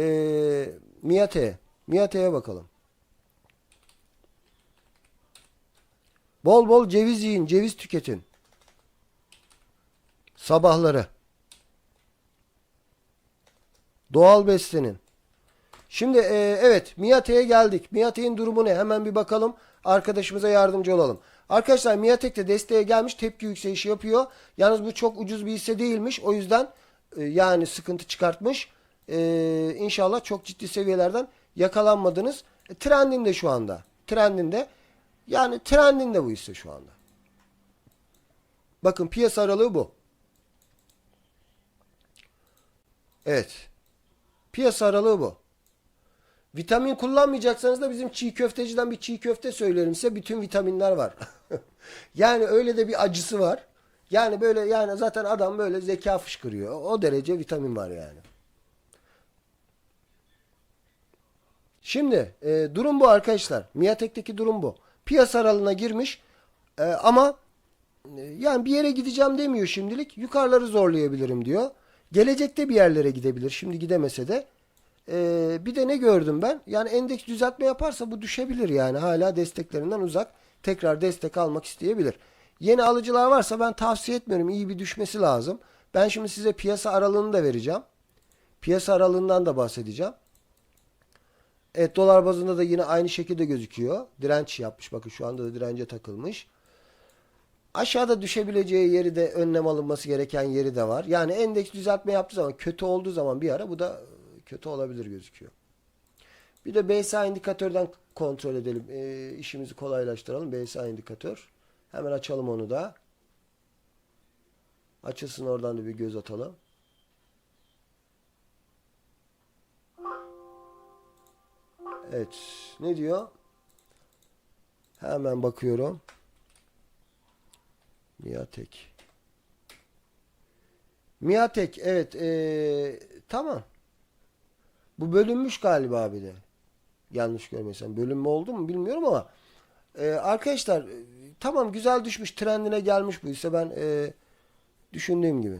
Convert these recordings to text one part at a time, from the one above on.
Ee, Miate'ye. Miate'ye bakalım. Bol bol ceviz yiyin, ceviz tüketin. Sabahları. Doğal beslenin. Şimdi e, evet Miatek'e geldik. Miatek'in durumu ne? Hemen bir bakalım. Arkadaşımıza yardımcı olalım. Arkadaşlar Miatek de desteğe gelmiş. Tepki yükselişi yapıyor. Yalnız bu çok ucuz bir hisse değilmiş. O yüzden e, yani sıkıntı çıkartmış. E, inşallah çok ciddi seviyelerden yakalanmadınız. E, trendinde şu anda. Trendinde. Yani trendinde bu hisse şu anda. Bakın piyasa aralığı bu. Evet. Piyasa aralığı bu. Vitamin kullanmayacaksanız da bizim çiğ köfteciden bir çiğ köfte söylerim size. Bütün vitaminler var. yani öyle de bir acısı var. Yani böyle yani zaten adam böyle zeka fışkırıyor. O derece vitamin var yani. Şimdi e, durum bu arkadaşlar. Miatek'teki durum bu. Piyasa aralığına girmiş e, ama e, yani bir yere gideceğim demiyor şimdilik. Yukarıları zorlayabilirim diyor. Gelecekte bir yerlere gidebilir. Şimdi gidemese de. Ee, bir de ne gördüm ben? Yani endeks düzeltme yaparsa bu düşebilir yani. Hala desteklerinden uzak. Tekrar destek almak isteyebilir. Yeni alıcılar varsa ben tavsiye etmiyorum. İyi bir düşmesi lazım. Ben şimdi size piyasa aralığını da vereceğim. Piyasa aralığından da bahsedeceğim. Evet dolar bazında da yine aynı şekilde gözüküyor. Direnç yapmış. Bakın şu anda da dirence takılmış. Aşağıda düşebileceği yeri de önlem alınması gereken yeri de var. Yani endeks düzeltme yaptığı zaman kötü olduğu zaman bir ara bu da kötü olabilir gözüküyor. Bir de BSA indikatörden kontrol edelim. E, işimizi kolaylaştıralım. BSA indikatör. Hemen açalım onu da. Açılsın oradan da bir göz atalım. Evet. Ne diyor? Hemen bakıyorum. Miatek. Miatek evet ee, tamam. Bu bölünmüş galiba abi de. Yanlış görmesem. Bölünme oldu mu bilmiyorum ama ee, arkadaşlar e, tamam güzel düşmüş trendine gelmiş bu ise ben ee, düşündüğüm gibi.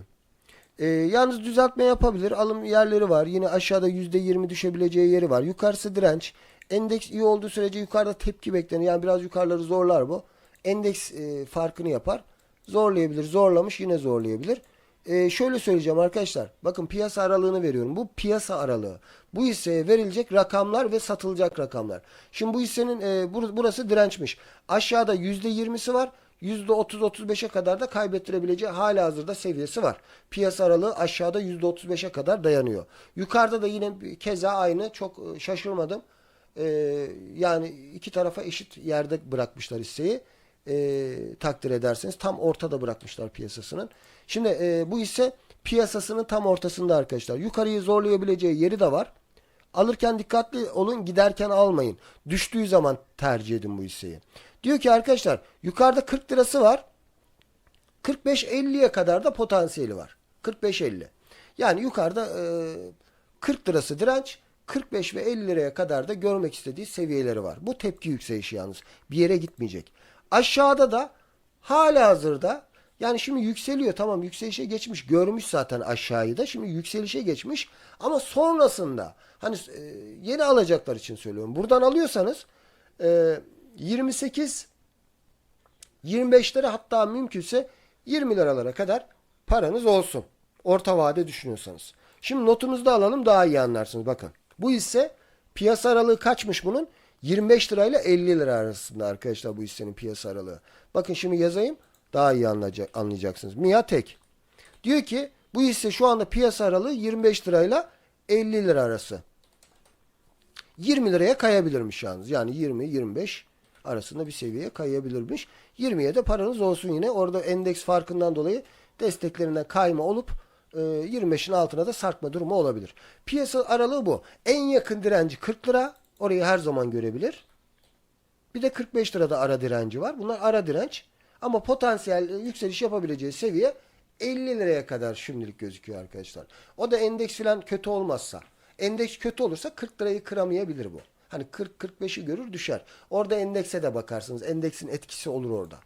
Ee, yalnız düzeltme yapabilir. Alım yerleri var. Yine aşağıda %20 düşebileceği yeri var. Yukarısı direnç. Endeks iyi olduğu sürece yukarıda tepki beklenir. Yani biraz yukarıları zorlar bu. Endeks e, farkını yapar. Zorlayabilir. Zorlamış yine zorlayabilir. Ee, şöyle söyleyeceğim arkadaşlar. Bakın piyasa aralığını veriyorum. Bu piyasa aralığı. Bu hisseye verilecek rakamlar ve satılacak rakamlar. Şimdi bu hissenin e, bur- burası dirençmiş. Aşağıda %20'si var. %30-35'e kadar da kaybettirebileceği hala hazırda seviyesi var. Piyasa aralığı aşağıda %35'e kadar dayanıyor. Yukarıda da yine keza aynı. Çok e, şaşırmadım. Ee, yani iki tarafa eşit yerde bırakmışlar hisseyi. Ee, takdir ederseniz tam ortada bırakmışlar piyasasının. Şimdi e, bu hisse piyasasının tam ortasında arkadaşlar. Yukarıyı zorlayabileceği yeri de var. Alırken dikkatli olun, giderken almayın. Düştüğü zaman tercih edin bu hisseyi. Diyor ki arkadaşlar yukarıda 40 lirası var. 45-50'ye kadar da potansiyeli var. 45-50. Yani yukarıda e, 40 lirası direnç, 45 ve 50 liraya kadar da görmek istediği seviyeleri var. Bu tepki yükselişi yalnız. Bir yere gitmeyecek. Aşağıda da hala hazırda yani şimdi yükseliyor tamam yükselişe geçmiş görmüş zaten aşağıyı da şimdi yükselişe geçmiş ama sonrasında hani e, yeni alacaklar için söylüyorum buradan alıyorsanız e, 28 25 lira hatta mümkünse 20 liralara kadar paranız olsun. Orta vade düşünüyorsanız. Şimdi notunuzu da alalım daha iyi anlarsınız. Bakın bu hisse piyasa aralığı kaçmış bunun? 25 lirayla 50 lira arasında arkadaşlar bu hissenin piyasa aralığı. Bakın şimdi yazayım daha iyi anlayacak, anlayacaksınız. Miatek diyor ki bu hisse şu anda piyasa aralığı 25 lirayla 50 lira arası. 20 liraya kayabilirmiş yalnız. Yani 20-25 arasında bir seviyeye kayabilirmiş. 20'ye de paranız olsun yine. Orada endeks farkından dolayı desteklerinden kayma olup e, 25'in altına da sarkma durumu olabilir. Piyasa aralığı bu. En yakın direnci 40 lira. Orayı her zaman görebilir. Bir de 45 lirada ara direnci var. Bunlar ara direnç. Ama potansiyel yükseliş yapabileceği seviye 50 liraya kadar şimdilik gözüküyor arkadaşlar. O da endeks falan kötü olmazsa. Endeks kötü olursa 40 lirayı kıramayabilir bu. Hani 40-45'i görür düşer. Orada endekse de bakarsınız. Endeksin etkisi olur orada.